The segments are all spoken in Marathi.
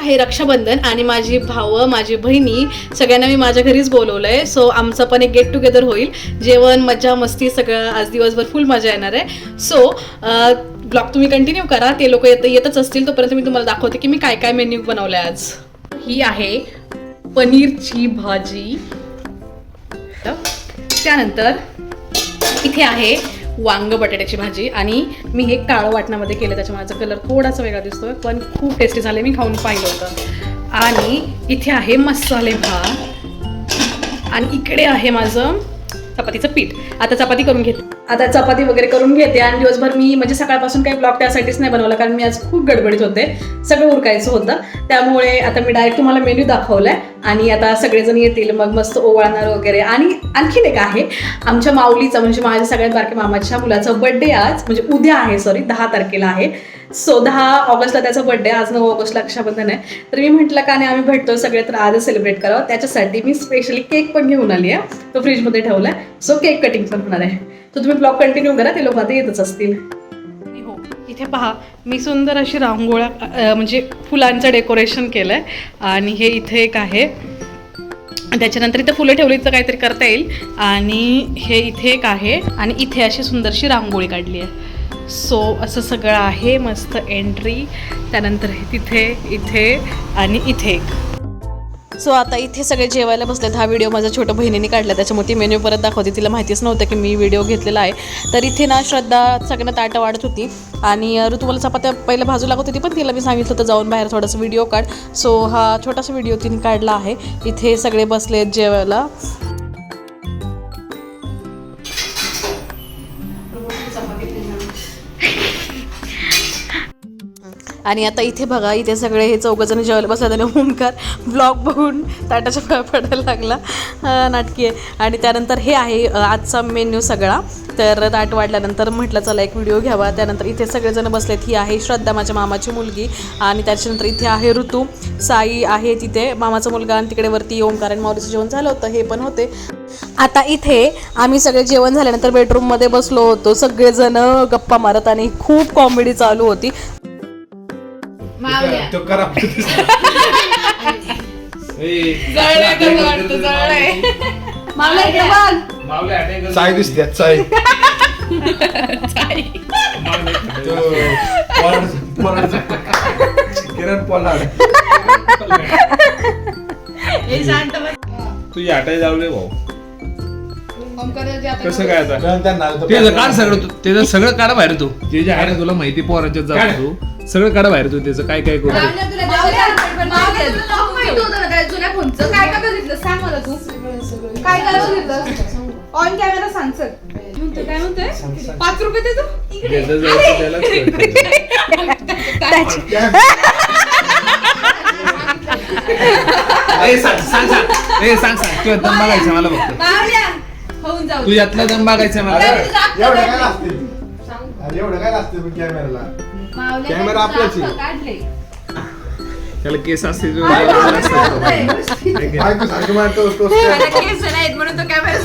आहे रक्षाबंधन आणि माझी भावं माझी बहिणी सगळ्यांना मी माझ्या घरीच बोलवलं आहे सो आमचं पण एक गेट टुगेदर होईल. जेवण मज्जा मस्ती सगळं आज दिवसभर फुल मजा येणार आहे. सो ब्लॉग तुम्ही कंटिन्यू करा. ते लोक येत येतच असतील. तोपर्यंत मी तुम्हाला दाखवते की मी काय काय मेन्यू बनवलंय आज. ही आहे पनीरची भाजी. त्यानंतर इथे आहे वांग बटाट्याची भाजी आणि मी हे काळं वाटणामध्ये केलं त्याच्यामुळे माझा कलर थोडासा वेगळा दिसतोय पण खूप टेस्टी झाले मी खाऊन पाहिलं होतं. आणि इथे आहे मसाले भात. आणि इकडे आहे माझं चपातीचं पीठ. आता चपाती करून घेते. आता चपाती वगैरे करून घेते आणि दिवसभर मी म्हणजे सकाळपासून काही ब्लॉग त्यासाठीच नाही बनवला कारण मी आज खूप गडबडीत होते. सगळं उरकायचं होतं. त्यामुळे आता मी डायरेक्ट तुम्हाला मेन्यू दाखवलाय आणि आता सगळेजण येतील. मग मस्त ओवाळणार वगैरे. आणि आणखीन एक आहे. आमच्या माऊलीचा म्हणजे माझ्या सगळ्यात बारके मामाच्या मुलाचा बर्थडे आज. म्हणजे उद्या आहे सॉरी दहा तारखेला आहे. सो दहा ऑगस्टला त्याचा बर्थडे आज नऊ ऑगस्टला रक्षाबंधन आहे. तर मी म्हटलं का नाही आम्ही भेटतो सगळे तर आजच सेलिब्रेट करावं. त्याच्यासाठी मी स्पेशली केक पण घेऊन आली आहे. तो फ्रीजमध्ये ठेवलाय. सो केक कटिंग पण होणार आहे. तर तुम्ही ब्लॉग कंटिन्यू करा ते लोक आता येतच असतील. हो इथे पहा मी सुंदर अशी रांगोळ्या म्हणजे फुलांचं डेकोरेशन केलं आहे आणि हे इथे एक आहे. त्याच्यानंतर इथं फुलं ठेवली तर काहीतरी करता येईल. आणि हे इथे एक आहे. आणि इथे अशी सुंदरशी रांगोळी काढली आहे. सो असं सगळं आहे. मस्त एंट्री त्यानंतर तिथे इथे आणि इथे एक. सो आता इथे सगळे जेवायला बसलेत. हा व्हिडिओ माझ्या छोट्या बहिणीने काढला. त्याच्यामुळे ती मेन्यू परत दाखवते. तिला माहितीच नव्हतं की मी व्हिडिओ घेतलेला आहे. तर इथे ना श्रद्धा सगळ्यांना ताटं वाढत होती. आणि ऋतुमाला चपात्या पहिल्या भाजू लागत होती पण तिला मी सांगितलं होतं जाऊन बाहेर थोडासा व्हिडिओ काढ. सो हा छोटासा व्हिडिओ तिने काढला आहे. इथे सगळे बसलेत जेवायला. आणि आता इथे बघा इथे सगळे हे चौघजण जेवायला बसतात आणि ओमकार ब्लॉग बघून ताटाच्या पाया पडायला लागला. नाटकी आहे. आणि त्यानंतर हे आहे आजचा मेन्यू सगळा. तर ताट वाढल्यानंतर म्हटलं चला एक व्हिडिओ घ्यावा. त्यानंतर इथे सगळेजण बसलेत. ही आहे श्रद्धा माझ्या मामाची मुलगी. आणि त्याच्यानंतर इथे आहे ऋतू. साई आहे तिथे. मामाचा मुलगा आणि तिकडे वरती ओंकार आणि माऊलीचं जेवण झालं होतं. हे पण होते. आता इथे आम्ही सगळे जेवण झाल्यानंतर बेडरूममध्ये बसलो होतो. सगळेजण गप्पा मारत आणि खूप कॉमेडी चालू होती. तो करा चाय दिसते चाय तो. पोलार्ड- पोलार्डचा- किरण पोलार्ड तू याटाय जावले भाऊ. कसं काय आता? कारण त्यांना तो त्याचं काढ सगळं तू त्याचं सगळं काढा बाहेर तू. जे जे आहे ना तुला माहिती पोरांच्यात जात तू. सगळं काढा बाहेर तू त्याचं काय काय करू? काय काय बघितलं? सांग मला तू. काय काय बघितलं? ऑन कॅमेरा सांग सर म्हणतो काय म्हणतोय? पाच रुपये देतो? इकडे. ज्याचं जायचं त्यालाच कळतं. ए, सांग सांग सांग. ए, सांग सांग. तू दम बघायचं मला फक्त. मावल्या होऊन जाऊ तू यातला दम बघायचं मला एवढं काय लागते? एवढं काय लागते कॅमेराला मावल्या कॅमेरा आपलाच आहे. काढले. त्याला केस असते जो केस नाहीत म्हणून तो कॅमेरा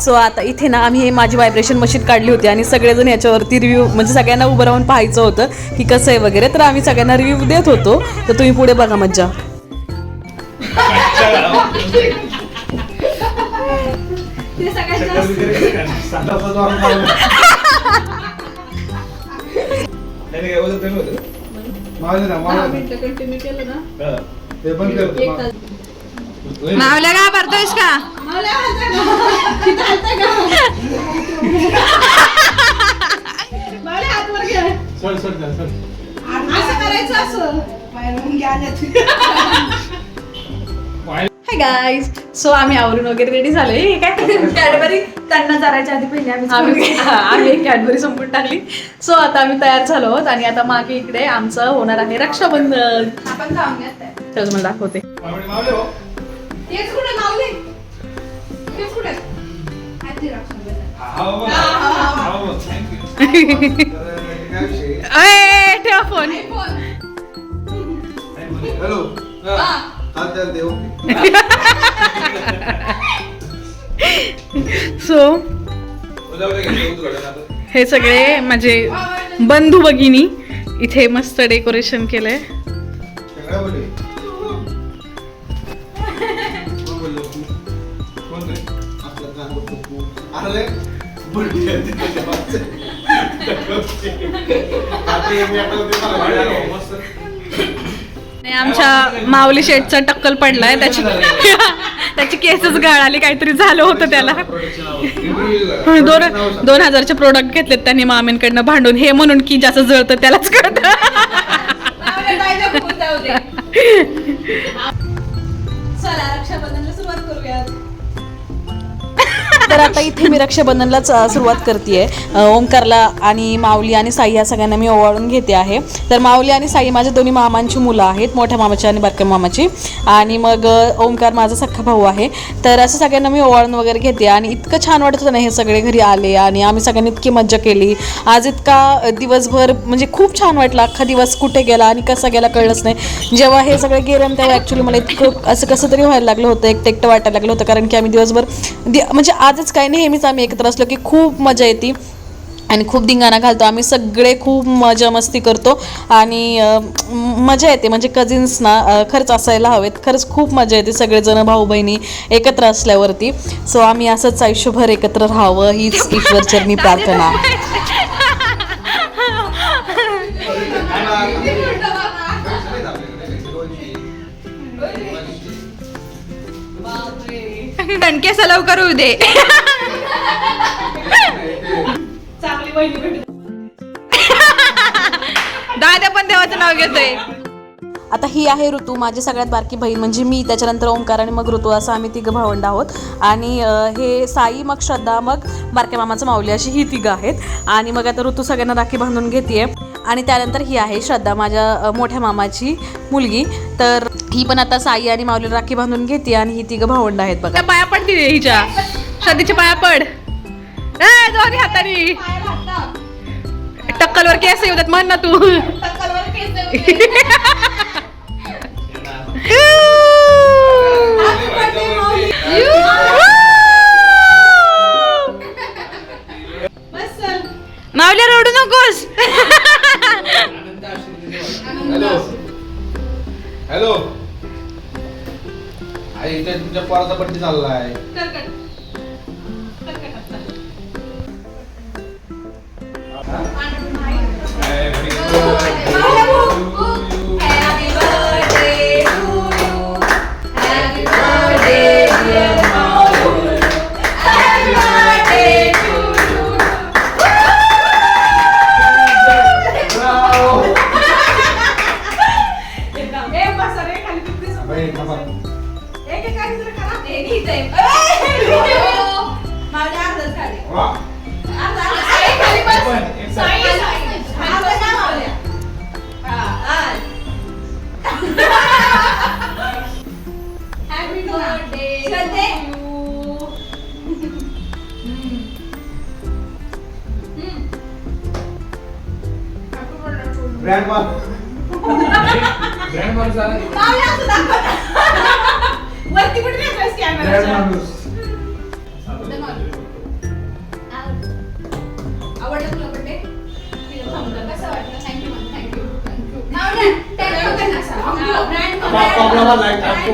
सो आता इथे ना आम्ही हे माझी व्हायब्रेशन मशीन काढली होती आणि सगळेजण याच्यावरती रिव्ह्यू म्हणजे सगळ्यांना उभं राहून पाहायचं होतं की कसं आहे वगैरे. तर आम्ही सगळ्यांना रिव्ह्यू देत होतो. तर तुम्ही पुढे बघा मज्जा. कंटिन्यू केलं ना. हा. ते पण करतो मावल्या का भरतोयस का. असं करायचं असं. हाय गाईज सो आम्ही आवरून वगैरे रेडी झाले हे काय? कॅडबरी त्यांना चारायच्या आधी पहिले आम्ही आम्ही हा, कॅडबरी संपून टाकली. सो आता आम्ही तयार झालो आहोत आणि आता मागे इकडे आमचं होणार आहे रक्षाबंधन. आपण घेत तेच मला दाखवते. हो. हा, हो, हो. हा, हो, ठेवा फोन हॅलो देऊ सो. हे सगळे माझे बंधू भगिनी इथे मस्त डेकोरेशन केलंय. आमच्या माऊली शेटचा टक्कल पडलाय त्याची त्याची केसच गळाली काहीतरी झालं होतं त्याला. दोन दोन हजारचे प्रोडक्ट घेतलेत त्यांनी मामींकडनं भांडून. हे म्हणून की जास्त जळतं त्यालाच कळतं. तर आता इथे मी रक्षाबंधनलाच सुरुवात करते ओंकारला आणि माऊली आणि साई या सगळ्यांना मी ओवाळून घेते आहे. तर माऊली आणि साई माझ्या दोन्ही मामांची मुलं आहेत मोठ्या मामाची आणि बारक्या मामाची. आणि मग ओंकार माझा सख्खा भाऊ आहे. तर असं सगळ्यांना मी ओवाळून वगैरे घेते आणि इतकं छान वाटत होतं ना हे सगळे घरी आले आणि आम्ही सगळ्यांनी इतकी मज्जा केली. आज इतका दिवसभर म्हणजे खूप छान वाटलं. अख्खा दिवस कुठे गेला आणि कसा गेला कळलंच नाही. जेव्हा हे सगळे गेले ना तेव्हा ॲक्च्युली मला इतकं असं कसं तरी व्हायला लागलं होतं. एकटं एकटं वाटायला लागलं होतं. कारण की आम्ही दिवसभर दि- म्हणजे आजच काय नेहमीच आम्ही एकत्र असलो की खूप मजा येते. आणि खूप धिंगाणा घालतो. आम्ही सगळे खूप मजा मस्ती करतो. आणि मजा येते. म्हणजे कझिन्सना खरंच असायला हवेत. खरंच खूप मजा येते. सगळेजण भाऊ बहिणी एकत्र असल्यावरती. सो आम्ही असंच आयुष्यभर एकत्र राहावं हीच ईश्वरचरणी प्रार्थना. दणकेसा लवकर होऊ दे. दादा पण देवाचं नाव घेतोय. आता ही आहे ऋतू माझी सगळ्यात बारकी बहीण म्हणजे मी त्याच्यानंतर ओंकार आणि मग ऋतू असं आम्ही तिघं भावंड आहोत. आणि हे साई मग श्रद्धा मग बारक्या मामाचं माऊली अशी ही तिघं आहेत. आणि मग आता ऋतू सगळ्यांना राखी बांधून घेते आणि त्यानंतर ही आहे श्रद्धा माझ्या मोठ्या मामाची मुलगी. तर ही पण आता साई आणि माऊली राखी बांधून घेते आणि ही तिघं भावंड आहेत बघा. त्या पाया पड तिथे हिच्या. श्रद्धेच्या पाया पड. दोन्ही हातानी. टक्कलवर केस येऊ देत म्हण ना तू. मावल्या रडू नकोस हॅलो हॅलो आई इथे तुमच्या पोराचा बड्डे चाललाय ब्रँड माणूस आला. वरती कुठे नेतोयस ब्रँड कॅमेरा माणूस. आवडलं. तुला बड्डे कसं वाटलं? थँक्यू थँक्यू थँक्यू बाप बापला मला like टाकतो.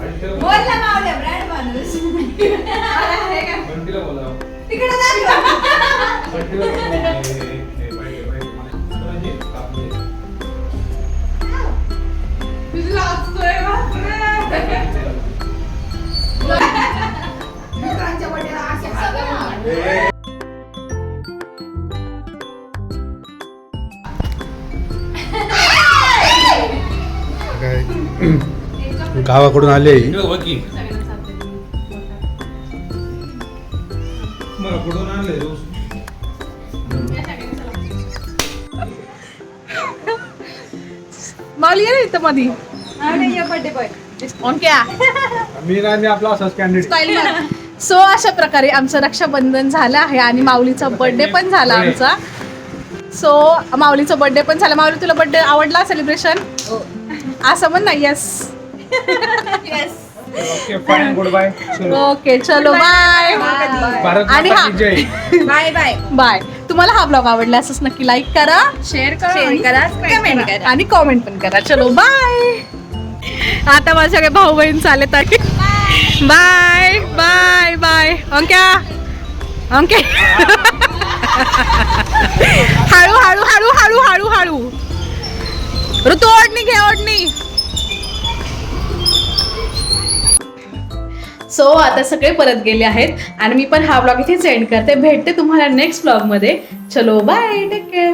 आणि त्याला बोल ना मावल्या ब्रँड माणूस. हे काय? बंटीला बोलावं. तिकडे जा बंटीला बोलावं. काय? गावाकडून आले. मला ये ना इथं मधी. बॉय क्या? मी नाही मी आपला असाच कॅन्डिडेट सो अशा प्रकारे आमचं रक्षाबंधन झालं आहे आणि माऊलीचा बर्थडे पण झाला आमचा. सो माऊलीचा बर्थडे पण झाला. माऊली तुला बर्थडे आवडला सेलिब्रेशन असं म्हण ना yes okay fine good bye okay चलो बाय आणि हा. बाय बाय बाय तुम्हाला हा ब्लॉग आवडला असंच नक्की लाईक करा. शेअर करा कमेंट करा. आणि कॉमेंट पण करा. चलो बाय आता माझे सगळे भाऊ बहीण चालले तर bye bye bye. Ankya. Anke हळू हळू हळू हळू हळू हळू. ऋतू ओढणी घे ओढणी. सो आता सगळे परत गेले आहेत आणि मी पण हा ब्लॉग इथे सेंड करते. भेटते तुम्हाला नेक्स्ट ब्लॉगमध्ये चलो बाय टेक केअर